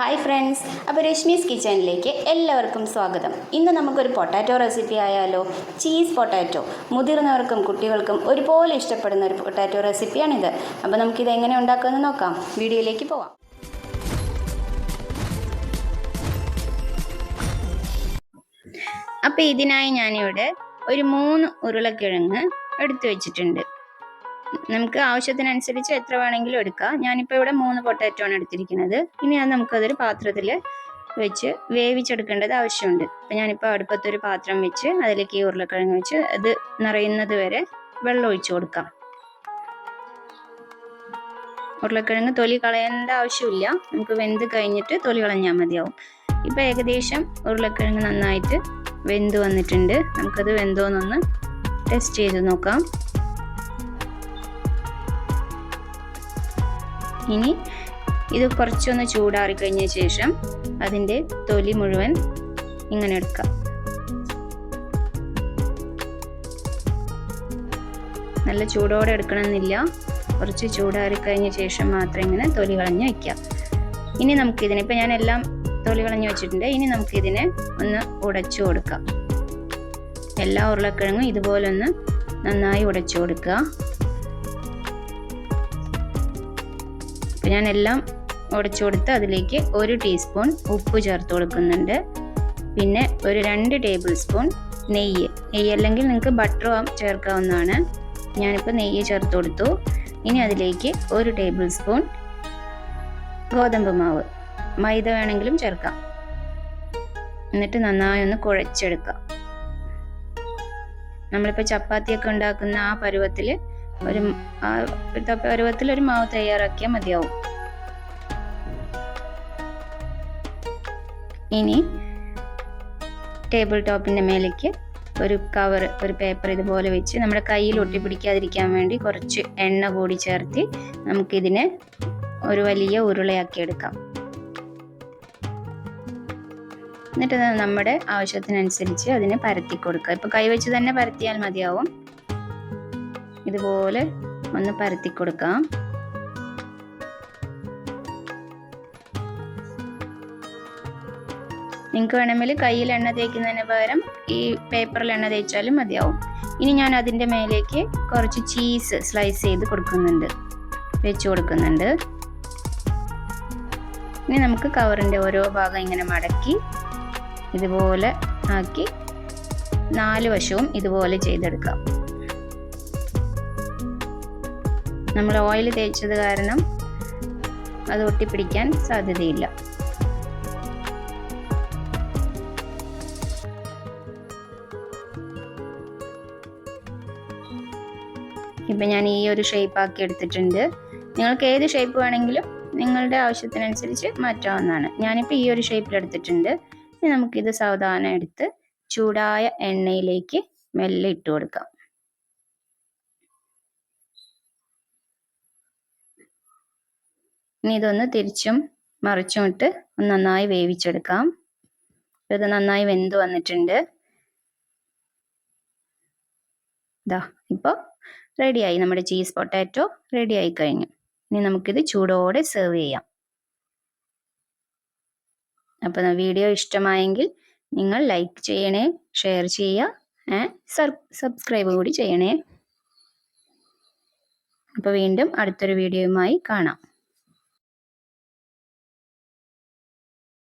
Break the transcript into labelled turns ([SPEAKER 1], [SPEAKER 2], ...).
[SPEAKER 1] Hi friends അപ്പോൾ രശ്മീസ് കിച്ചണിലേക്ക് എല്ലാവർക്കും സ്വാഗതം. ഇന്ന് നമുക്കൊരു പൊട്ടാറ്റോ റെസിപ്പി ആയാലോ? Cheese potato. മുതിർന്നവർക്കും കുട്ടികൾക്കും ഒരുപോലെ ഇഷ്ടപ്പെടുന്ന ഒരു പൊട്ടാറ്റോ റെസിപ്പിയാണിത്. അപ്പോൾ നമുക്കിത് എങ്ങനെ ഉണ്ടാക്കുമെന്ന് നോക്കാം. വീഡിയോയിലേക്ക് പോവാം. അപ്പോൾ ഇതിനായി ഞാനിവിടെ ഒരു മൂന്ന് ഉരുളക്കിഴങ്ങ് എടുത്തു വെച്ചിട്ടുണ്ട്. നമുക്ക് ആവശ്യത്തിനനുസരിച്ച് എത്ര വേണമെങ്കിലും എടുക്കാം. ഞാനിപ്പോൾ ഇവിടെ മൂന്ന് പൊട്ടാറ്റോ ആണ് എടുത്തിരിക്കുന്നത്. ഇനി അത് നമുക്കതൊരു പാത്രത്തിൽ വെച്ച് വേവിച്ചെടുക്കേണ്ടത് ആവശ്യമുണ്ട്. അപ്പം ഞാനിപ്പോൾ അടുപ്പത്തൊരു പാത്രം വെച്ച് അതിലേക്ക് ഈ ഉരുളക്കിഴങ്ങ് വെച്ച് അത് നിറയുന്നത് വരെ വെള്ളം ഒഴിച്ചു കൊടുക്കാം. ഉരുളക്കിഴങ്ങ് തൊലി കളയേണ്ട ആവശ്യമില്ല. നമുക്ക് വെന്ത് കഴിഞ്ഞിട്ട് തൊലി കളഞ്ഞാൽ മതിയാവും. ഇപ്പം ഏകദേശം ഉരുളക്കിഴങ്ങ് നന്നായിട്ട് വെന്ത് വന്നിട്ടുണ്ട്. നമുക്കത് വെന്തോന്നൊന്ന് ടെസ്റ്റ് ചെയ്ത് നോക്കാം. ഇനി ഇത് കുറച്ചൊന്ന് ചൂടാറി കഴിഞ്ഞ ശേഷം അതിന്റെ തൊലി മുഴുവൻ ഇങ്ങനെ എടുക്കാം. നല്ല ചൂടോടെ എടുക്കണമെന്നില്ല. കുറച്ച് ചൂടാറി കഴിഞ്ഞ ശേഷം മാത്രം ഇങ്ങനെ തൊലി കളഞ്ഞ് വയ്ക്കാം ഇനി നമുക്കിതിനെ ഇപ്പം ഞാൻ എല്ലാം തൊലി കളഞ്ഞ് വെച്ചിട്ടുണ്ട്. ഇനി നമുക്കിതിനെ ഒന്ന് ഉടച്ചു കൊടുക്കാം. എല്ലാ ഉരുളക്കിഴങ്ങും ഇതുപോലെ ഒന്ന് നന്നായി ഉടച്ചു കൊടുക്കുക. എല്ലാം ഉടച്ചു കൊടുത്ത് അതിലേക്ക് ഒരു ടീസ്പൂൺ ഉപ്പ് ചേർത്ത് കൊടുക്കുന്നുണ്ട്. പിന്നെ ഒരു രണ്ട് ടേബിൾ സ്പൂൺ നെയ്യ്. നെയ്യ് അല്ലെങ്കിൽ നിങ്ങൾക്ക് ബട്ടർ ചേർക്കാവുന്നതാണ്. ഞാനിപ്പോൾ നെയ്യ് ചേർത്ത് കൊടുത്തു. ഇനി അതിലേക്ക് ഒരു ടേബിൾ സ്പൂൺ ഗോതമ്പ് മാവ്. മൈദ വേണമെങ്കിലും ചേർക്കാം. എന്നിട്ട് നന്നായി ഒന്ന് കുഴച്ചെടുക്കാം. നമ്മളിപ്പോൾ ചപ്പാത്തിയൊക്കെ ഉണ്ടാക്കുന്ന ആ പരുവത്തിൽ ഒരു ആ പരുവത്തിൽ ഒരു മാവ് തയ്യാറാക്കിയാൽ മതിയാവും. ഇനി ടേബിൾ ടോപ്പിന്റെ മേലേക്ക് ഒരു കവർ ഒരു പേപ്പർ ഇതുപോലെ വെച്ച് നമ്മുടെ കയ്യിൽ ഒട്ടിപ്പിടിക്കാതിരിക്കാൻ വേണ്ടി കുറച്ച് എണ്ണ കൂടി ചേർത്ത് നമുക്കിതിനെ ഒരു വലിയ ഉരുളയാക്കി എടുക്കാം എന്നിട്ട് നമ്മുടെ ആവശ്യത്തിനനുസരിച്ച് അതിനെ പരത്തി കൊടുക്കുക ഇപ്പോൾ കൈവച്ച് തന്നെ പരത്തിയാൽ മതിയാവും. ഇതുപോലെ ഒന്ന് പരത്തി കൊടുക്കാം. നിങ്ങൾക്ക് വേണമെങ്കിൽ കയ്യിൽ എണ്ണ തേക്കുന്നതിന് പകരം ഈ പേപ്പറിൽ എണ്ണ തേച്ചാലും മതിയാവും. ഇനി ഞാൻ അതിന്റെ മേലേക്ക് കുറച്ച് ചീസ് സ്ലൈസ് ചെയ്ത് കൊടുക്കുന്നുണ്ട്. വെച്ച് കൊടുക്കുന്നുണ്ട്. ഇനി നമുക്ക് കവറിന്റെ ഓരോ ഭാഗം ഇങ്ങനെ മടക്കി ഇതുപോലെ ആക്കി നാല് വശവും ഇതുപോലെ ചെയ്തെടുക്കാം. നമ്മൾ ഓയിൽ തേച്ചത് കാരണം അത് ഒട്ടിപ്പിടിക്കാൻ സാധ്യതയില്ല. ഇപ്പം ഞാൻ ഈ ഒരു ഷേപ്പ് ആക്കി എടുത്തിട്ടുണ്ട്. നിങ്ങൾക്ക് ഏത് ഷേപ്പ് വേണമെങ്കിലും നിങ്ങളുടെ ആവശ്യത്തിനനുസരിച്ച് മാറ്റാവുന്നതാണ്. ഞാനിപ്പോൾ ഈ ഒരു ഷേപ്പിൽ എടുത്തിട്ടുണ്ട്. ഇനി നമുക്കിത് സാവധാനം എടുത്ത് ചൂടായ എണ്ണയിലേക്ക് മെല്ലെ ഇട്ട് കൊടുക്കാം. ഇനി ഇതൊന്ന് തിരിച്ചും മറിച്ചും ഇട്ട് നന്നായി വേവിച്ചെടുക്കാം. ഇത് നന്നായി വെന്ത് വന്നിട്ടുണ്ട്. ഇതാ ഇപ്പോൾ റെഡിയായി. നമ്മുടെ ചീസ് പൊട്ടാറ്റോ റെഡിയായി കഴിഞ്ഞു. ഇനി നമുക്കിത് ചൂടോടെ സെർവ് ചെയ്യാം. അപ്പോൾ വീഡിയോ ഇഷ്ടമായെങ്കിൽ നിങ്ങൾ ലൈക്ക് ചെയ്യണേ ഷെയർ ചെയ്യുക സബ്സ്ക്രൈബ് കൂടി ചെയ്യണേ. അപ്പോൾ വീണ്ടും അടുത്തൊരു വീഡിയോയുമായി കാണാം.